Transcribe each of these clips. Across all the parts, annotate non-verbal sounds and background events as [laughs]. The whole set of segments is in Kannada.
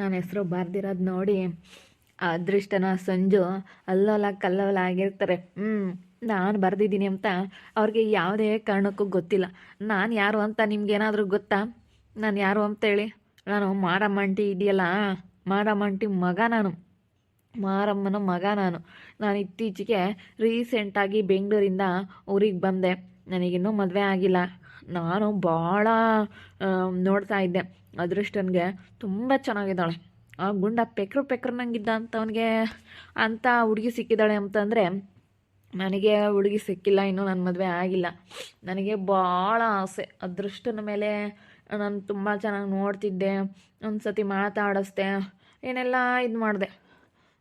ನನ್ನ ಹೆಸರು ಬರ್ದಿರೋದು ನೋಡಿ ಅದೃಷ್ಟನ ಸಂಜು ಅಲ್ಲೋಲ ಕಲ್ಲೋಲ ಆಗಿರ್ತಾರೆ. ಹ್ಞೂ ನಾನು ಬರೆದಿದ್ದೀನಿ ಅಂತ ಅವ್ರಿಗೆ ಯಾವುದೇ ಕಾರಣಕ್ಕೂ ಗೊತ್ತಿಲ್ಲ. ನಾನು ಯಾರು ಅಂತ ನಿಮ್ಗೇನಾದರೂ ಗೊತ್ತಾ? ನಾನು ಯಾರು ಅಂತೇಳಿ? ನಾನು ಮಾರಮ್ಮಂಟಿ ಇದೆಯಲ್ಲ ಮಾರಮ್ಮಂಟಿ ಮಗ ನಾನು. ಮಾರಮ್ಮನ ಮಗ ನಾನು. ನಾನು ಇತ್ತೀಚೆಗೆ ರೀಸೆಂಟಾಗಿ ಬೆಂಗಳೂರಿಂದ ಊರಿಗೆ ಬಂದೆ. ನನಗಿನ್ನೂ ಮದುವೆ ಆಗಿಲ್ಲ. ನಾನು ಭಾಳ ನೋಡ್ತಾ ಇದ್ದೆ. ಅದೃಷ್ಟನಿಗೆ ತುಂಬ ಚೆನ್ನಾಗಿದ್ದಾಳೆ. ಆ ಗುಂಡ ಪೆಕ್ರು ಪೆಕ್ರನಂಗಿದ್ದ ಅಂತ ಅವನಿಗೆ ಅಂಥ ಹುಡುಗಿ ಸಿಕ್ಕಿದ್ದಾಳೆ ಅಂತಂದರೆ, ನನಗೆ ಹುಡುಗಿ ಸಿಕ್ಕಿಲ್ಲ, ಇನ್ನೂ ನನ್ನ ಮದುವೆ ಆಗಿಲ್ಲ. ನನಗೆ ಭಾಳ ಆಸೆ. ಅದೃಷ್ಟನ ಮೇಲೆ ನಾನು ತುಂಬ ಚೆನ್ನಾಗಿ ನೋಡ್ತಿದ್ದೆ ಒಂದು ಸತಿ ಮಾತಾಡಿಸ್ದೆ, ಏನೆಲ್ಲ ಇದು ಮಾಡಿದೆ.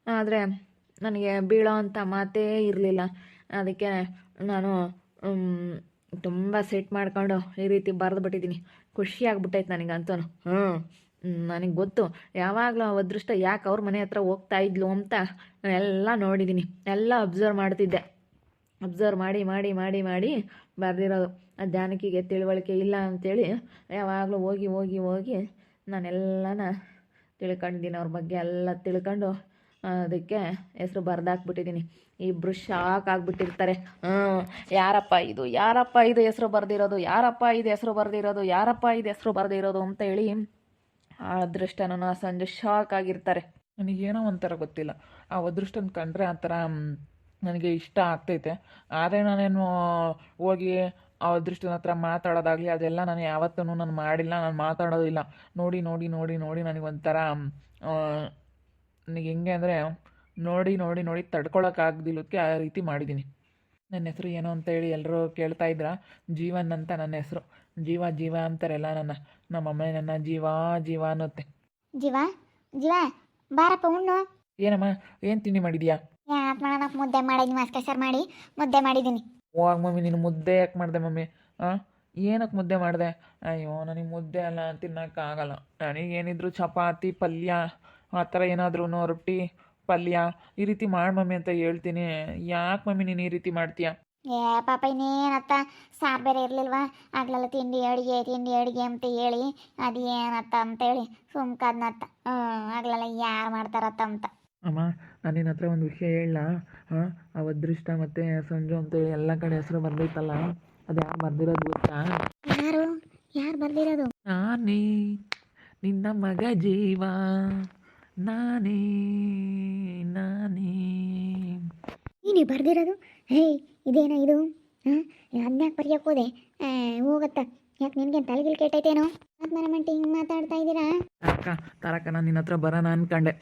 ಆದರೆ ನನಗೆ ಬೀಳೋ ಅಂಥ ಮಾತೇ ಇರಲಿಲ್ಲ. ಅದಕ್ಕೆ ನಾನು ತುಂಬ ಸೆಟ್ ಮಾಡ್ಕೊಂಡು ಈ ರೀತಿ ಬರೆದು ಬಿಟ್ಟಿದ್ದೀನಿ. ಖುಷಿ ಆಗ್ಬಿಟ್ಟೈತೆ ನನಗಂತೂ. ಹ್ಞೂ ನನಗೆ ಗೊತ್ತು. ಯಾವಾಗಲೂ ಆ ಅದೃಷ್ಟ ಯಾಕೆ ಅವ್ರ ಮನೆ ಹತ್ರ ಹೋಗ್ತಾ ಇದ್ಲು ಅಂತ ಎಲ್ಲ ನೋಡಿದ್ದೀನಿ ಎಲ್ಲ ಅಬ್ಸರ್ವ್ ಮಾಡ್ತಿದ್ದೆ. ಅಬ್ಸರ್ವ್ ಮಾಡಿ ಮಾಡಿ ಮಾಡಿ ಮಾಡಿ ಬರೆದಿರೋದು. ಆ ಜಾನಕಿಗೆ ತಿಳುವಳಿಕೆ ಇಲ್ಲ ಅಂಥೇಳಿ ಯಾವಾಗಲೂ ಹೋಗಿ ಹೋಗಿ ಹೋಗಿ ನಾನೆಲ್ಲನ ತಿಳ್ಕೊಂಡಿದ್ದೀನಿ. ಅವ್ರ ಬಗ್ಗೆ ಎಲ್ಲ ತಿಳ್ಕೊಂಡು ಅದಕ್ಕೆ ಹೆಸರು ಬರ್ದಾಕ್ಬಿಟ್ಟಿದ್ದೀನಿ. ಇಬ್ಬರು ಶಾಕ್ ಆಗಿಬಿಟ್ಟಿರ್ತಾರೆ ಹ್ಞೂ ಯಾರಪ್ಪ ಇದು? ಯಾರಪ್ಪ ಇದು ಹೆಸರು ಬರೆದಿರೋದು? ಯಾರಪ್ಪ ಇದು ಹೆಸರು ಬರೆದಿರೋದು? ಯಾರಪ್ಪ ಇದು ಹೆಸರು ಬರೆದಿರೋದು ಅಂತ ಹೇಳಿ ಆ ಅದೃಷ್ಟನ ಸಂಜೆ ಶಾಕ್ ಆಗಿರ್ತಾರೆ. ನನಗೇನೋ ಒಂಥರ ಗೊತ್ತಿಲ್ಲ. ಆ ಅದೃಷ್ಟನ ಕಂಡ್ರೆ ಆ ಥರ ನನಗೆ ಇಷ್ಟ ಆಗ್ತೈತೆ. ಆದರೆ ನಾನೇನು ಹೋಗಿ ಆ ಅದೃಷ್ಟನ ಹತ್ರ ಮಾತಾಡೋದಾಗಲಿ, ಅದೆಲ್ಲ ನಾನು ಯಾವತ್ತೂ ನಾನು ಮಾಡಿಲ್ಲ. ನಾನು ಮಾತಾಡೋದಿಲ್ಲ. ನೋಡಿ ನೋಡಿ ನೋಡಿ ನೋಡಿ ನನಗೊಂಥರ ನನಗೆ ಹೆಂಗೆ ಅಂದರೆ ನೋಡಿ ನೋಡಿ ನೋಡಿ ತಡ್ಕೊಳಕ್ಕಾಗ್ದಿಲ್ಲಕ್ಕೆ ಆ ರೀತಿ ಮಾಡಿದ್ದೀನಿ ನನ್ನ ಹೆಸರು ಏನು ಅಂತ ಹೇಳಿ ಎಲ್ಲರೂ ಕೇಳ್ತಾ ಇದ್ರ? ಜೀವನ್ ಅಂತ ನನ್ನ ಹೆಸರು. ಜೀವ ಜೀವ ಅಂತಾರೆಲ್ಲ ನನ್ನ ನಮ್ಮ ಅಮ್ಮ ನನ್ನ ಜೀವ ಜೀವ ಅನ್ನತ್ತೆ. ಜೀವ ಜೀವ ಬಾರಪ್ಪ ಉಣ್ಣು. ಏನಮ್ಮ ಏನು ತಿಂಡಿ ಮಾಡಿದ್ಯಾ? ಯಾಕೆ ಮಾಡೋಣ ಮುದ್ದೆ ಮಾಡಿದ್ನಿ ಅಷ್ಟೇ ಸರ್ ಮಾಡಿ ಮುದ್ದೆ ಮಾಡಿದ್ದೀನಿ ಓ ಮಮ್ಮಿ ನೀನು ಮುದ್ದೆ ಯಾಕೆ ಮಾಡಿದೆ ಮಮ್ಮಿ? ಹಾಂ ಏನಕ್ಕೆ ಮುದ್ದೆ ಮಾಡಿದೆ? ಅಯ್ಯೋ ನನಗೆ ಮುದ್ದೆ ಅಲ್ಲ ತಿನ್ನೋಕ್ಕಾಗಲ್ಲ. ನನಗೇನಿದ್ರು ಚಪಾತಿ ಪಲ್ಯ ಆ ಥರ ಏನಾದ್ರೂ ರೊಟ್ಟಿ ಪಲ್ಯ ಈ ರೀತಿ ಮಾಡಿ ಮಮ್ಮಿ ಅಂತ ಹೇಳ್ತೀನಿ. ಯಾಕೆ ಮಮ್ಮಿ ನೀನು ಈ ರೀತಿ ಮಾಡ್ತೀಯ? ಏ ಪಾಪ ಇನ್ನೇನತ್ತ ಸಾರು ಬೇರೆ ಇರಲಿಲ್ವಾ? ಆಗ್ಲೆಲ್ಲ ತಿಂಡಿ ಅಡುಗೆ ತಿಂಡಿ ಅಡುಗೆ ಅಂತ ಹೇಳಿ. ಅದು ಏನತ್ತ ಅಂತೇಳಿ ಸುಮ್ಕದ್ನತ್ತ ಹ್ಞೂ ಆಗ್ಲೆಲ್ಲ ಯಾರು ಮಾಡ್ತಾರತ್ತ ಅಂತ. ಅಮ್ಮ ನಾನು ನಿನ್ನ ಹತ್ರ ಒಂದು ವಿಷಯ ಹೇಳಲ್ಲ ಹಾಂ ಆ ಅದೃಷ್ಟ ಮತ್ತು ಸಂಜು ಅಂತೇಳಿ ಎಲ್ಲ ಕಡೆ ಹೆಸರು ಬರ್ದೈತಲ್ಲ ಅದು ಯಾರು ಬರ್ದಿರೋದು ಗೊತ್ತಾ? ಯಾರು? ಯಾರು ಬರ್ದಿರೋದು? ನಾನೇ ನಿನ್ನ ಮಗ ಜೀವ. ನಾನೇ ನಾನೇ. ನೀನೇ ಬರ್ದಿರೋದು? ಹೇ ಇದೇನ ಇದು? ಅದನ್ಯಾಕೆ ಬರ್ಯಕ್ಕೆ ಹೋದೆ? ಹೋಗತ್ತ. ಯಾಕೆ ನಿನಗೆ ತಲೆಗಿಲ್ ಕೆಟ್ಟೈತೇನೋ? ಆತ್ಮನ ಮಂಟಿ ಹಿಂಗೆ ಮಾತಾಡ್ತಾ ಇದ್ದೀರಾ? ಅಕ್ಕ ತಾರಕ್ಕ ನಾನು ನಿನ್ನ ಹತ್ರ ಬರೋಣ ಅಂದ್ಕೊಂಡೆ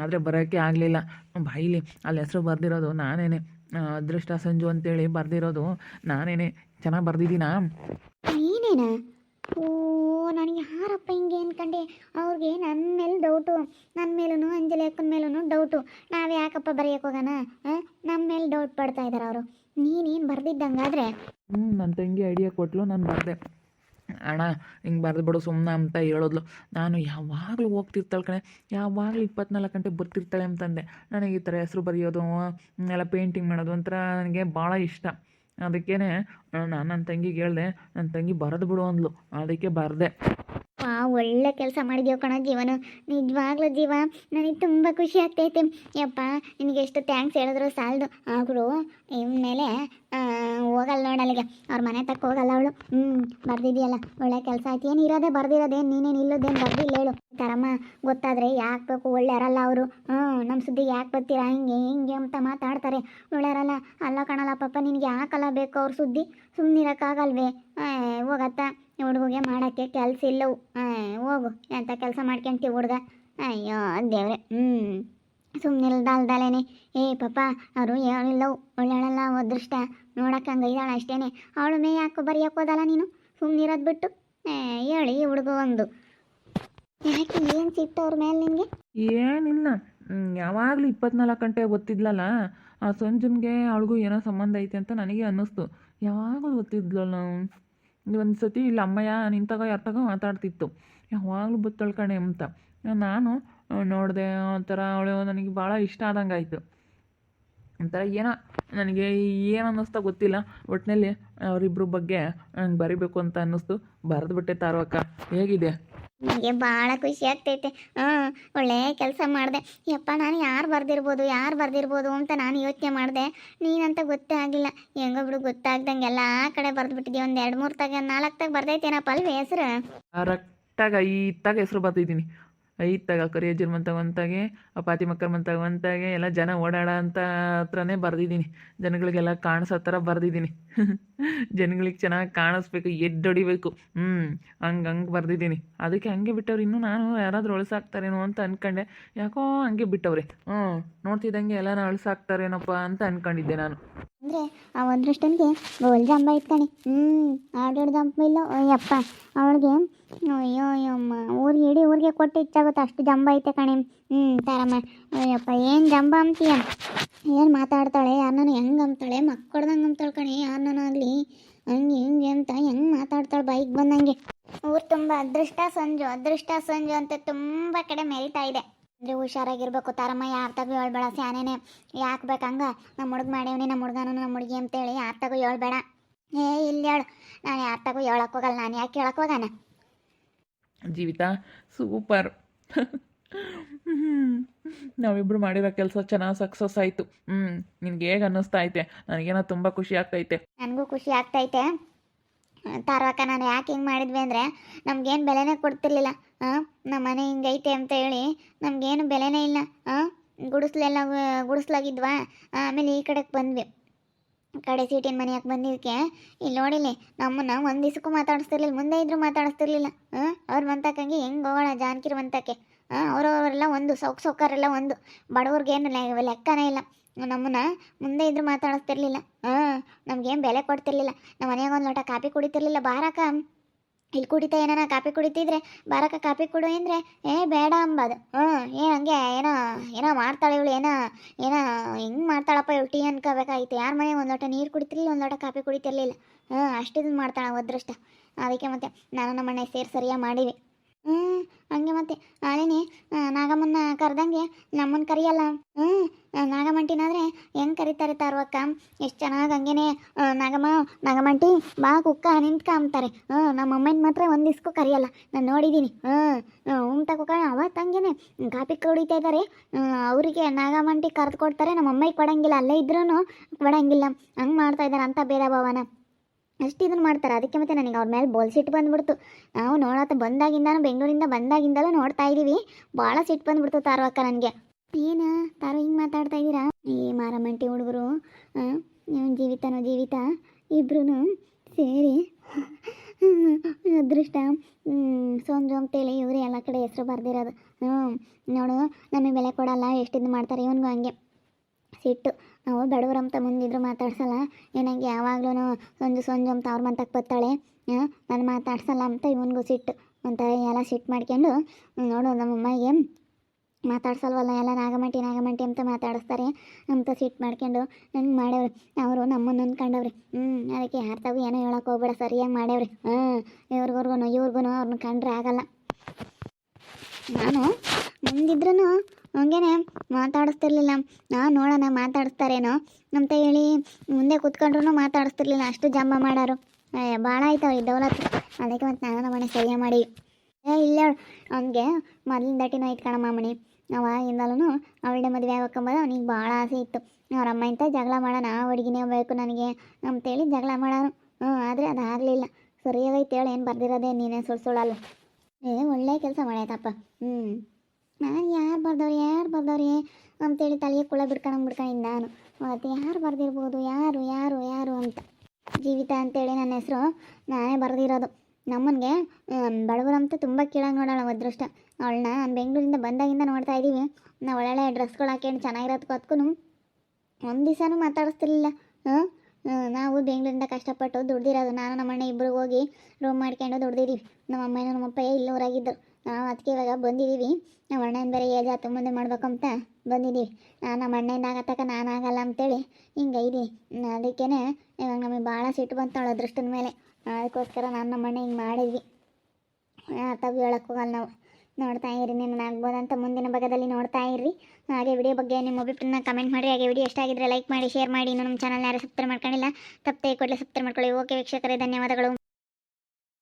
ಆದರೆ ಬರೋಕ್ಕೆ ಆಗಲಿಲ್ಲ. ಬೈಲಿ ಅಲ್ಲಿ ಹೆಸರು ಬರ್ದಿರೋದು ನಾನೇನೆ. ಅದೃಷ್ಟ ಸಂಜು ಅಂತೇಳಿ ಬರ್ದಿರೋದು ನಾನೇನೆ. ಚೆನ್ನಾಗಿ ಬರ್ದಿದ್ದೀನಾ? ನೀನೇನಾ? ಓ ಅನ್ಕಂಡೆ ಅವ್ರಿಗೆ ನನ್ನ ಮೇಲೆ ಡೌಟು ನನ್ನ ಮೇಲೂ ಅಂಜಲಿ ಅಕ್ಕನ ಮೇಲೂ ಡೌಟು ನಾವು ಯಾಕಪ್ಪ ಬರೆಯಕ್ಕೆ ಹೋಗೋಣ ನಮ್ಮ ಮೇಲೆ ಡೌಟ್ ಪಡ್ತಾ ಇದ್ದಾರೆ ಅವರು. ನೀನೇನು ಬರ್ದಿದ್ದಂಗಾದ್ರೆ? ಹ್ಞೂ ನನ್ನ ತಂಗಿ ಐಡಿಯಾ ಕೊಟ್ಲು, ನಾನು ಬರೆದೆ. ಅಣ್ಣ, ಹಿಂಗೆ ಬರೆದು ಬಿಡು ಸುಮ್ಮನೆ ಅಂತ ಹೇಳಿದ್ಲು. ನಾನು ಯಾವಾಗಲೂ ಹೋಗ್ತಿರ್ತಾಳೆ ಕಣೆ. ಯಾವಾಗಲೂ ಇಪ್ಪತ್ನಾಲ್ಕು ಗಂಟೆ ಬರ್ತಿರ್ತಾಳೆ ಅಂತಂದೆ ನನಗೆ ಈ ಥರ ಹೆಸರು ಬರೆಯೋದು, ಎಲ್ಲ ಪೇಂಟಿಂಗ್ ಮಾಡೋದು ಒಂಥರ ನನಗೆ ಭಾಳ ಇಷ್ಟ. ಅದಕ್ಕೇ ನಾನು ನನ್ನ ತಂಗಿಗೆ ಹೇಳಿದೆ ನನ್ನ ತಂಗಿ ಬರೆದು ಬಿಡು ಅಂದ್ಲು. ಅದಕ್ಕೆ ಬರೆದೆ. ವಾ ಒಳ್ಳೆ ಕೆಲಸ ಮಾಡಿದ್ಯೋ ಕಣ ಜೀವನ. ನಿಜವಾಗ್ಲೂ ಜೀವ. ನನಗೆ ತುಂಬ ಖುಷಿ ಆಗ್ತೈತೆ. ಯಪ್ಪ, ನಿನಗೆ ಎಷ್ಟು ಥ್ಯಾಂಕ್ಸ್ ಹೇಳಿದ್ರು ಸಾಲದು. ಅವರು ಇನ್ಮೇಲೆ ಹೋಗಲ್ಲ ನೋಡಲ್ಲಿಗೆ ಅವ್ರ ಮನೆ ತಕ್ಕ ಹೋಗಲ್ಲ ಅವಳು. ಹ್ಞೂ ಬರ್ದಿದ್ಯಲ್ಲ. ಒಳ್ಳೆ ಕೆಲಸ ಆಯ್ತು. ಏನು ಇರೋದೇ ಬರ್ದಿರೋದೇನು, ನೀನೇನು ಬರ್ದಿಲ್ಲ ಹೇಳು. ತರಮ್ಮ ಗೊತ್ತಾದ್ರೆ ಗೊತ್ತಾದರೆ ಯಾಕೆ ಬೇಕು ಒಳ್ಳೆಯರಲ್ಲ ಅವರು. ಹ್ಞೂ ನಮ್ಮ ಸುದ್ದಿ ಯಾಕೆ ಬರ್ತೀರಾ? ಹಿಂಗೆ ಹಿಂಗೆ ಅಂತ ಮಾತಾಡ್ತಾರೆ. ಒಳ್ಳೆಯರಲ್ಲ ಅಲ್ಲ ಕಣಲ್ಲ ಪಾಪ, ನಿನಗೆ ಯಾಕಲ್ಲ ಬೇಕು ಅವ್ರ ಸುದ್ದಿ? ಸುಮ್ಮನಿರೋಕ್ಕಾಗಲ್ವೇ ಹೋಗತ್ತ? ಹುಡುಗಿಗೆ ಮಾಡೋಕ್ಕೆ ಕೆಲಸ ಇಲ್ಲವು. ಹೋಗು. ಎಂಥ ಕೆಲಸ ಮಾಡ್ಕೊಂತೀವಿ ಹುಡುಗ? ಅಯ್ಯೋ, ದೇವ್ರೆ. ಹ್ಞೂ ಸುಮ್ಮನಿಲ್ದಲ್ದಲೇನೆ ಏ, ಪಾಪ, ಅವರು ಹೇಳಿಲ್ಲವು ಒಳ್ಳೆಯಳಲ್ಲ ಅದೃಷ್ಟ. ನೋಡೋಕೆ ಹಂಗೆ ಇದ್ದಾಳೆ ಅಷ್ಟೇನೆ. ಅವಳು ಮೇ ಯಾಕೋ ಬರೆಯಕ್ಕೆ ಹೋದಲ್ಲ ನೀನು? ಸುಮ್ಮನಿರೋದು ಬಿಟ್ಟು. ಹೇಳಿ ಹುಡುಗ ಒಂದು. ಯಾಕೆ ಏನು ಸಿಟ್ಟು ಅವ್ರ ಮೇಲೆ ನಿನಗೆ ಏನಿಲ್ಲ. ಯಾವಾಗಲೂ ಇಪ್ಪತ್ನಾಲ್ಕು ಗಂಟೆ ಗೊತ್ತಿದ್ಲಲ್ಲ ಆ ಸಂಜನ್ಗೆ ಅವಳಿಗೂ ಏನೋ ಸಂಬಂಧ ಐತೆ ಅಂತ ನನಗೆ ಅನ್ನಿಸ್ತು. ಯಾವಾಗಲೂ ಗೊತ್ತಿದ್ಲಲ್ಲ ಒಂದು ಸತಿ ಇಲ್ಲಿ ಅಮ್ಮಯ್ಯ ನಿಂತಾಗ ಯಾರ್ತಾಗ ಮಾತಾಡ್ತಿತ್ತು. ಯಾವಾಗಲೂ ಬತ್ತಳ್ಕಣೆ ಅಂತ. ನಾನು ನೋಡಿದೆ, ಒಂಥರ ಅವಳು ನನಗೆ ಭಾಳ ಇಷ್ಟ ಆದಂಗೆ ಆಯಿತು. ಒಂಥರ ಏನೋ ನನಗೆ ಏನು ಅನ್ನಿಸ್ತಾ ಗೊತ್ತಿಲ್ಲ. ಒಟ್ಟಿನಲ್ಲಿ ಅವರಿಬ್ಬರ ಬಗ್ಗೆ ನಂಗೆ ಬರಿಬೇಕು ಅಂತ ಅನ್ನಿಸ್ತು. ಬರೆದ್ಬಿಟ್ಟೆ ತಾರವಕ್ಕ. ಹೇಗಿದೆ? ನನಗೆ ಭಾಳ ಖುಷಿ ಆಗ್ತೈತೆ. ಹಾಂ ಒಳ್ಳೆ ಕೆಲಸ ಮಾಡಿದೆ. ಯಪ್ಪ, ನಾನು ಯಾರು ಬರ್ದಿರ್ಬೋದು ಯಾರು ಬರ್ದಿರ್ಬೋದು ಅಂತ ನಾನು ಯೋಚನೆ ಮಾಡಿದೆ. ನೀನಂತ ಗೊತ್ತೇ ಆಗಿಲ್ಲ. ಹೆಂಗೋ ಬಿಡು ಗೊತ್ತಾಗ್ದಂಗೆ ಎಲ್ಲ ಕಡೆ ಬರೆದ್ಬಿಟ್ಟಿದ್ದೆ ಒಂದು ಎರಡು ಮೂರು ತಗ, ನಾಲ್ಕು ತಗ ಬರ್ದೈತೇನಪ್ಪ ಅಲ್ವೇ ಹೆಸ್ರು? ಕರೆಕ್ಟಾಗಿ ಐತಾಗ ಹೆಸರು ಬರ್ತಿದ್ದೀನಿ ಐತಾಗ ಕರಿಯಜ್ಜರ ಮಂತಾಗ, ಆ ಪಾತಿ ಮಕ್ಕಳ ಮಂತಾಗ ಒಂತಾಗೆ ಎಲ್ಲ ಜನ ಓಡಾಡ ಅಂತ ಹತ್ರನೇ ಬರ್ದಿದ್ದೀನಿ. ಜನಗಳಿಗೆಲ್ಲ ಕಾಣಿಸೋ ಥರ ಬರ್ದಿದ್ದೀನಿ. [laughs] ಜನಗಳಿಗೆ ಚೆನ್ನಾಗಿ ಕಾಣಿಸ್ಬೇಕು, ಎದ್ದೊಡಿಬೇಕು. ಹ್ಞೂ ಹಂಗೆ ಹಂಗೆ ಬರ್ದಿದ್ದೀನಿ. ಅದಕ್ಕೆ ಹಂಗೆ ಬಿಟ್ಟವ್ರು ಇನ್ನೂ ನಾನು ಯಾರಾದರೂ ಅಳಿಸಾಕ್ತಾರೇನೋ ಅಂತ ಅಂದ್ಕೊಂಡೆ ಯಾಕೋ ಹಂಗೆ ಬಿಟ್ಟವ್ರೆ. ಹ್ಞೂ ನೋಡ್ತಿದ್ದಂಗೆ ಎಲ್ಲನ ಅಳಿಸಾಕ್ತಾರೇನಪ್ಪ ಅಂತ ಅಂದ್ಕೊಂಡಿದ್ದೆ ನಾನು. ಅಂದರೆ ಆ ಅದೃಷ್ಟನಿಗೆ ಗೋಲ್ ಜಾಂಬ ಇಟ್ಕಣಿ ಹ್ಞೂ ಆಡೋಡ್ ಜಂಬ ಇಲ್ಲ. ಅಯ್ಯಪ್ಪ, ಅವಳಿಗೆ, ಅಯ್ಯೋ ಅಯ್ಯಮ್ಮ ಊರಿಗೆ ಇಡೀ ಊರಿಗೆ ಕೊಟ್ಟು ಹೆಚ್ಚಾಗುತ್ತೆ, ಅಷ್ಟು ಜಂಬ ಐತೆ ಕಣೆ. ಹ್ಞೂ ತಾರಮ್ಮ, ಅಯ್ಯಪ್ಪ, ಏನು ಜಂಬ ಅಂತೀಯ? ಏನು ಮಾತಾಡ್ತಾಳೆ? ಯಾರನ್ನ ಹೆಂಗೆ ಅಂತಾಳೆ ಮಕ್ಕಳ್ದಂಗೆ ಅಂಬ್ತಾಳೆ ಕಣೆ ಆಗಲಿ. ಹಂಗೆ ಹಿಂಗೆ ಅಂತ ಹೆಂಗೆ ಮಾತಾಡ್ತಾಳೆ ಬೈಕ್ ಬಂದಂಗೆ. ಊರು ತುಂಬ ಅದೃಷ್ಟ ಸಂಜು ಅದೃಷ್ಟ ಸಂಜು ಅಂತ ತುಂಬ ಕಡೆ ಮೆರಿತಾ ಇದೆ. ಅಂದರೆ ಹುಷಾರಾಗಿರ್ಬೇಕು ತಾರಮ್ಮ ಯಾರ್ತಾಗೂ ತಗೋ ಹೇಳ್ಬೇಡ ಸ್ಯಾನೇನೆ ಯಾಕೆ ಬೇಕಂಗ ನಮ್ಮ ಹುಡುಗ ಮಾಡ್ಯವನಿ ನಮ್ಮ ಹುಡುಗನು ನಮ್ಮ ಹುಡುಗಿ ಅಂತೇಳಿ ಯಾರ್ತಾಗೂ ತಗೋ ಹೇಳ್ಬೇಡ ಏ ಇಲ್ಲಿ ಹೇಳು ನಾನು ಯಾರ್ತಾಗೂ ತಗೋ ಹೇಳಕ್ ಹೋಗಲ್ಲ ನಾನು ಯಾಕೆ ಹೇಳಕ್ ಹೋಗಾನ? ಜೀವಿತ ಸೂಪರ್. ನಾವಿಬ್ರು ಮಾಡಿರೋ ಕೆಲಸ ಚೆನ್ನಾಗಿ ಸಕ್ಸಸ್ ಆಯಿತು. ಹ್ಞೂ ನಿನ್ಗೆ ಹೇಗೆ ಅನ್ನಿಸ್ತಾ ಐತೆ? ನನಗೇನೋ ತುಂಬ ಖುಷಿ ಆಗ್ತೈತೆ. ನನಗೂ ಖುಷಿ ಆಗ್ತೈತೆ. ತಾರಕ್ಕ ನಾನು ಯಾಕೆ ಹಿಂಗೆ ಮಾಡಿದ್ವಿ ಅಂದರೆ, ನಮಗೇನು ಬೆಲೆನೇ ಕೊಡ್ತಿರ್ಲಿಲ್ಲ. ಹಾಂ ನಮ್ಮ ಮನೆ ಹಿಂಗೈತೆ ಅಂತ ಹೇಳಿ, ನಮಗೇನು ಬೆಲೆನೇ ಇಲ್ಲ. ಹಾಂ ಗುಡಿಸ್ಲೆಲ್ಲ, ಗುಡಿಸ್ಲಾಗಿದ್ವಾ? ಆಮೇಲೆ ಈ ಕಡೆಗೆ ಬಂದ್ವಿ. ಕಡೆ ಸೀಟಿನ ಮನೆಯಾಗ ಬಂದಿದ್ದಕ್ಕೆ ಇಲ್ಲಿ ನೋಡಿಲಿ ನಮ್ಮನ್ನ ಒಂದು ದಿವಸಕ್ಕೂ ಮಾತಾಡಿಸ್ತಿರ್ಲಿಲ್ಲ, ಮುಂದೆ ಇದ್ರೂ ಮಾತಾಡಿಸ್ತಿರ್ಲಿಲ್ಲ. ಹಾಂ ಅವ್ರ ಮಂತಕ್ಕಂಗೆ ಹೆಂಗೆ ಹೋಗೋಣ ಜಾನಕಿರ ಮಂತಕ್ಕೆ. ಹಾಂ ಅವರವರೆಲ್ಲ ಒಂದು, ಸೌಕ್ ಸೌಕರೆಲ್ಲ ಒಂದು. ಬಡವ್ರಿಗೇನು ಲೆಕ್ಕನೇ ಇಲ್ಲ. ನಮ್ಮನ್ನ ಮುಂದೆ ಇದ್ರೆ ಮಾತಾಡಿಸ್ತಿರ್ಲಿಲ್ಲ. ಹಾಂ, ನಮ್ಗೇನು ಬೆಲೆ ಕೊಡ್ತಿರ್ಲಿಲ್ಲ. ನಮ್ಮ ಮನೆಯಾಗ ಒಂದು ಲೋಟ ಕಾಪಿ ಕುಡಿತಿರ್ಲಿಲ್ಲ. ಬಾರಕ ಇಲ್ಲಿ ಕುಡಿತಾ ಏನಾನ ಕಾಪಿ ಕುಡಿತಿದ್ರೆ? ಬಾರಕ ಕಾಪಿ ಕುಡು ಅಂದರೆ, ಏ, ಬೇಡ ಅಂಬದು. ಹ್ಞೂ ಏ, ಹಂಗೆ, ಏನೋ ಏನೋ ಮಾಡ್ತಾಳೆ ಇವಳು, ಏನೋ ಏನೋ, ಹೆಂಗೆ ಮಾಡ್ತಾಳಪ್ಪ ಇವಳು ಟೀ ಅನ್ಕೋಬೇಕಾಗಿತ್ತು. ಯಾರ ಮನೆ ಒಂದು ಲೋಟ ನೀರು ಕುಡಿತಿರ್ಲಿಲ್ಲ, ಒಂದು ಲೋಟ ಕಾಪಿ ಕುಡಿತಿರ್ಲಿಲ್ಲ. ಹ್ಞೂ ಅಷ್ಟಿದ್ ಮಾಡ್ತಾಳೆ ಅದೃಷ್ಟ ಅದಕ್ಕೆ ಮತ್ತೆ ನಾನು ನಮ್ಮ ಮನೆ ಸೇರಿ ಸರಿಯಾಗಿ ಮಾಡೀವಿ ಹ್ಞೂ ಹಂಗೆ ಮತ್ತೆ. ನಾಳೆನೇ ನಾಗಮ್ಮನ್ನ ಕರೆದಂಗೆ ನಮ್ಮನ್ ಕರಿಯಲ್ಲ. ಹ್ಞೂ ನಾಗಮಂಟಿನಾದ್ರೆ ಹೆಂಗ್ ಕರಿತಾರೆ ತಾರವಕ್ಕ? ಎಷ್ಟು ಚೆನ್ನಾಗಿ ಹಂಗೇನೆ ನಾಗಮ್ಮ, ನಾಗಮಂಟಿ ಬಾ ಕುಕ್ಕ ನಿಂತ್ಕ ಅಂತಾರೆ ಹ್ಞೂ ನಮ್ಮ ಅಮ್ಮನ ಮಾತ್ರ ಒಂದಿಸ್ಕು ಕರಿಯಲ್ಲ. ನಾನು ನೋಡಿದ್ದೀನಿ ಹ್ಞೂ ಉಂಟ ಕುಕ್ಕ ಅವತ್ತು ಹಂಗೇನೆ ಕಾಪಿ ಕುಡಿತಾ ಇದ್ದಾರೆ ಅವರಿಗೆ ನಾಗಮಂಟಿ ಕರೆದು ಕೊಡ್ತಾರೆ ನಮ್ಮ ಕೊಡಂಗಿಲ್ಲ. ಅಲ್ಲೇ ಇದ್ರೂ ಕೊಡಂಗಿಲ್ಲ. ಹಂಗೆ ಮಾಡ್ತಾ ಇದ್ದಾರೆ ಅಂತ ಭೇದ ಭಾವನ. ಅಷ್ಟು ಇದನ್ನು ಮಾಡ್ತಾರೆ. ಅದಕ್ಕೆ ಮತ್ತೆ ನನಗೆ ಅವ್ರ ಮೇಲೆ ಬೋಲ್ ಸಿಟ್ಟು ಬಂದ್ಬಿಡ್ತು. ನಾವು ನೋಡತ್ತ ಬಂದಾಗಿಂದಾನು ಬೆಂಗಳೂರಿಂದ ಬಂದಾಗಿಂದಲೂ ನೋಡ್ತಾ ಇದ್ದೀವಿ ಭಾಳ ಸಿಟ್ಟು ಬಂದ್ಬಿಡ್ತು ತಾರವಕ್ಕ ನನಗೆ. ಏನು ತಾರು ಹಿಂಗೆ ಮಾತಾಡ್ತಾ ಇದ್ದೀರಾ ಈ ಮಾರಮಂಟಿ ಹುಡುಗರು ಜೀವಿತನೋ ಜೀವಿತ ಇಬ್ರು ಸೇರಿ ಅದೃಷ್ಟ ಸೋಮ್ ಜೋಮ್ ತೇಲಿ ಇವರು ಎಲ್ಲ ಕಡೆ ಹೆಸರು ಬರ್ದಿರೋದು. ಹ್ಞೂ ನೋಡು, ನಮಗೆ ಬೆಲೆ ಕೊಡಲ್ಲ ಎಷ್ಟಿದ್ದು ಮಾಡ್ತಾರೆ, ಇವನಿಗೂ ಹಂಗೆ. ಸಿಟ್ಟು. ನಾವು ಬಡವರಂತ ಮುಂದಿದ್ರು ಮಾತಾಡ್ಸಲ್ಲ. ಏನಂಗೆ ಯಾವಾಗ್ಲೂ ಸಂಜು ಸಂಜು ಅಂತ ಅವ್ರ ಮಂತಕ್ಕೆ ಬತ್ತಾಳೆ ನಾನು ಮಾತಾಡ್ಸಲ್ಲ ಅಂತ ಇವನಿಗೂ ಸಿಟ್ಟು. ಒಂಥರ ಎಲ್ಲ ಸಿಟ್ಟು ಮಾಡ್ಕೊಂಡು ನೋಡು ನಮ್ಮ ಅಮ್ಮಗೆ ಮಾತಾಡ್ಸಲ್ವಲ್ಲ ಎಲ್ಲ ನಾಗಮಂಟಿ ನಾಗಮಂಟಿ ಅಂತ ಮಾತಾಡಿಸ್ತಾರೆ ಅಂತ ಸಿಟ್ಟು ಮಾಡ್ಕೊಂಡು ನಂಗೆ ಮಾಡ್ಯವ್ರಿ ಅವರು ನಮ್ಮನ್ನು ಅಂದ್ಕೊಂಡವ್ರಿ ಹ್ಞೂ ಅದಕ್ಕೆ ಯಾರು ತಾವು ಏನೋ ಹೇಳೋಕೆ ಹೋಗ್ಬೇಡ, ಸರಿಯಾಗಿ ಮಾಡ್ಯವ್ರಿ. ಹ್ಞೂ ಇವ್ರಿಗೂರ್ಗು ಇವ್ರಿಗೂ ಅವ್ರನ್ನ ಕಂಡ್ರೆ ಆಗಲ್ಲ. ನಾನು ಮುಂದಿದ್ರೂ ಹಂಗೇನೆ ಮಾತಾಡಿಸ್ತಿರ್ಲಿಲ್ಲ. ನಾನು ನೋಡೋಣ ಮಾತಾಡಿಸ್ತಾರೇನೋ. ಅಂತ ಹೇಳಿ ಮುಂದೆ ಕೂತ್ಕೊಂಡ್ರು ಮಾತಾಡಿಸ್ತಿರ್ಲಿಲ್ಲ. ಅಷ್ಟು ಜಂಬ ಮಾಡೋರು. ಭಾಳ ಆಯ್ತವ ದೌಲತ್. ಅದಕ್ಕೆ ಮತ್ತೆ ನಾನು ನಮ್ಮನೆ ಸರಿಯ ಮಾಡಿ. ಏ, ಇಲ್ಲ ಅವ್ನಿಗೆ ಮೊದಲಿನ ದಟ್ಟಿನೂ ಐತೆ ಕಣಮ್ಮ ಮಣಿ. ಅವಾಗಿಂದಲೂ ಅವಳೇ ಮದುವೆ ಆಗ್ಬೇಕಂಬುದು ಅವ್ನಿಗೆ ಭಾಳ ಆಸೆ ಇತ್ತು. ಅವ್ರ ಅಮ್ಮ ಇಂತ ಜಗಳ ಮಾಡೋಣ ಆ ಹುಡುಗಿನೇ ಬೇಕು ನನಗೆ. ಅಂತೇಳಿ ಜಗಳ ಮಾಡೋರು. ಹ್ಞೂ ಆದರೆ ಅದು ಆಗಲಿಲ್ಲ. ಸರಿಯಾಗೈತೆ ಹೇಳಿ, ಏನು ಬರ್ದಿರೋದೇ ನೀನೇ ಸುಳ್ಳು ಸುಳ್ಳಲ್ಲ. ಏ, ಒಳ್ಳೆ ಕೆಲಸ ಮಾಡಾಯ್ತಪ್ಪ. ಹ್ಞೂ ನಾನು ಯಾರು ಬರ್ದವ್ರಿ, ಯಾರು ಬರ್ದವ್ರೆ ಅಂತೇಳಿ ತಲೆಗೆ ಕುಳ ಬಿಡ್ಕೊಂಡು ಬಿಡ್ಕೊಂಡಿದ್ದೆ ನಾನು. ಮತ್ತು ಯಾರು ಬರ್ದಿರ್ಬೋದು, ಯಾರು ಯಾರು ಯಾರು ಅಂತ. ಜೀವಿತ ಅಂತೇಳಿ ನನ್ನ ಹೆಸರು ನಾನೇ ಬರೆದಿರೋದು. ನಮ್ಮನಿಗೆ ಬಡವರಂತ ತುಂಬ ಕೀಳಾಗಿ ನೋಡೋಣ ಅದೃಷ್ಟ ಅವಳನ್ನ ನಾನು ಬೆಂಗಳೂರಿಂದ ಬಂದಾಗಿಂದ ನೋಡ್ತಾ ಇದ್ದೀವಿ ನಾವು ಒಳ್ಳೊಳ್ಳೆ ಡ್ರೆಸ್ಗಳು ಹಾಕೊಂಡು ಚೆನ್ನಾಗಿರೋದಕ್ಕೂ ಒಂದು ದಿವಸನೂ ಮಾತಾಡಿಸ್ತಿರ್ಲಿಲ್ಲ. ನಾವು ಬೆಂಗಳೂರಿಂದ ಕಷ್ಟಪಟ್ಟು ದುಡ್ದಿರೋದು. ನಾನು ನಮ್ಮಣ್ಣ ಇಬ್ಬರು ಹೋಗಿ ರೂಮ್ ಮಾಡ್ಕೊಂಡು ದುಡ್ದಿದ್ದೀವಿ ನಮ್ಮ ಅಮ್ಮನ ನಮ್ಮ ಅಪ್ಪ ಇಲ್ಲಿ ಊರಾಗಿದ್ದರು. ನಾವು ಅದಕ್ಕೆ ಇವಾಗ ಬಂದಿದ್ದೀವಿ ನಮ್ಮ ಅಣ್ಣನ ಬೇರೆ ಏಜ್ ಆತು ಮುಂದೆ ಮಾಡ್ಬೇಕಂತ ಬಂದಿದ್ದೀವಿ ನಾನು ನಮ್ಮ ಅಣ್ಣನ ತಕ ನಾನು ಆಗಲ್ಲ ಅಂತೇಳಿ ಹಿಂಗೆ ಇದ್ದೀನಿ ಅದಕ್ಕೇ ಇವಾಗ ನಮಗೆ ಭಾಳ ಸಿಟ್ಟು ಬಂತಾಳೆ ಅದೃಷ್ಟದ ಮೇಲೆ. ಅದಕ್ಕೋಸ್ಕರ ನಾನು ನಮ್ಮ ಅಣ್ಣ ಹಿಂಗೆ ಮಾಡಿದ್ವಿ. ತಗ್ಗು ಹೇಳಕ್ಕೆ ಹೋಗಲ್ಲ ನಾವು. ನೋಡ್ತಾ ಇರಿ ನಿನ್ನ ಆಗ್ಬೋದಂತ ಮುಂದಿನ ಭಾಗದಲ್ಲಿ ನೋಡ್ತಾ ಇರ್ರಿ. ಹಾಗೆ ವಿಡಿಯೋ ಬಗ್ಗೆ ನಿಮ್ಮ ಅಭಿಪ್ರಾಯನ ಕಮೆಂಟ್ ಮಾಡಿ. ಹಾಗೆ ವಿಡಿಯೋ ಇಷ್ಟ ಆಗಿದ್ರೆ ಲೈಕ್ ಮಾಡಿ ಶೇರ್ ಮಾಡಿ. ಇನ್ನೂ ನಮ್ಮ ಚಾನಲ್ ಯಾರು ಸಬ್ಸ್ಕ್ರೈಬ್ ಮಾಡ್ಕೊಂಡಿಲ್ಲ, ತಪ್ಪದೆ ಕೊಡಲಿ ಸಬ್ಸ್ಕ್ರೈಬ್ ಮಾಡ್ಕೊಳ್ಳಿ. ಓಕೆ ವೀಕ್ಷಕರೇ, ಧನ್ಯವಾದಗಳು.